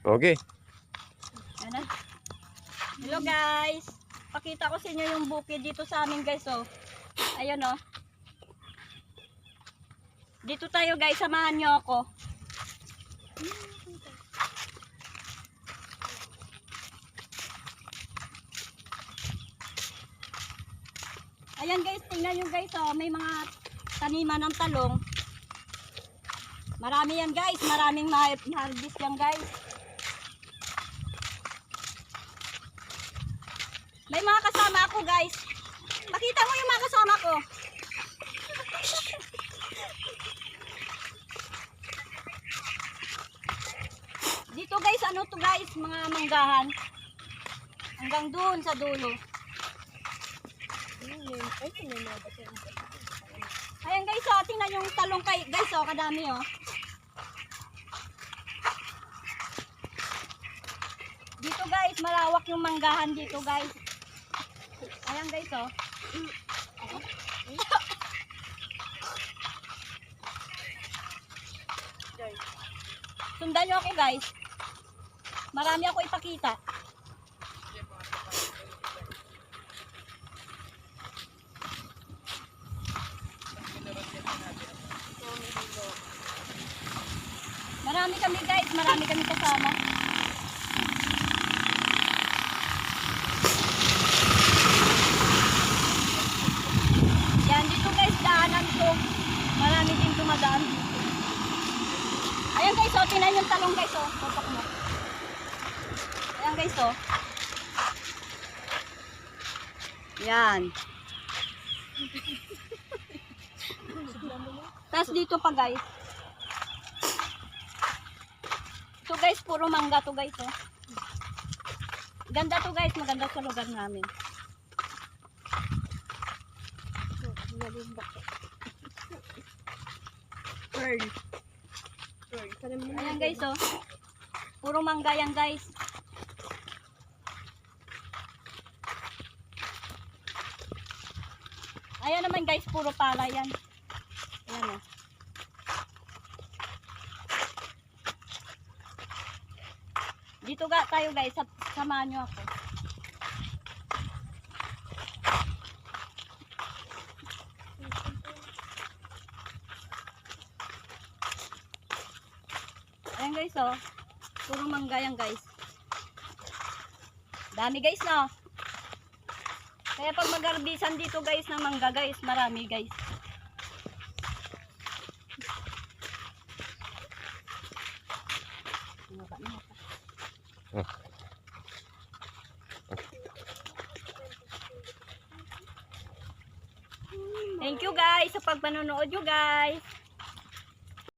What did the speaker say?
Okay. Na. Hello guys. Pakita ko sa inyo yung bukid dito sa amin guys oh. Ayun oh. Dito tayo guys, samahan nyo ako. Ayan guys, tingnan nyo guys oh, may mga taniman ng talong. Marami yan guys, maraming ma- ma-harvest yan guys. May mga kasama ako guys. Pakita mo yung mga kasama ko. Dito guys, ano to guys, mga manggahan. Hanggang doon sa dulo. Ayan guys, oh, tingnan yung talong kay guys, oh, kadami oh. Dito guys, malawak yung manggahan dito guys. Ayan guys, oh. Sundan nyo ako guys. Marami ako ipakita. Marami kami guys, marami kami kasama. Yan, dito guys, daanan to. Marami din dumadaan dito. Ayan guys, oh, tinan yung talong guys, oh. Tutok mo. Ayan guys, oh. Yan. Tapos dito pa guys. Ito guys, puro mangga to guys, oh. Ganda to guys, maganda sa lugar namin. Pearl. Ayan guys, oh. Puro mangga yan guys. Ayan naman guys, puro pala yan. Ayan oh. Dito ga tayo guys, sa samahan nyo ako. Ayan guys oh. Puro mangga yan guys. Dami guys no. Kaya pag magarbisan dito guys ng mangga guys, marami guys. Thank you guys sa pagpanonood nyo guys.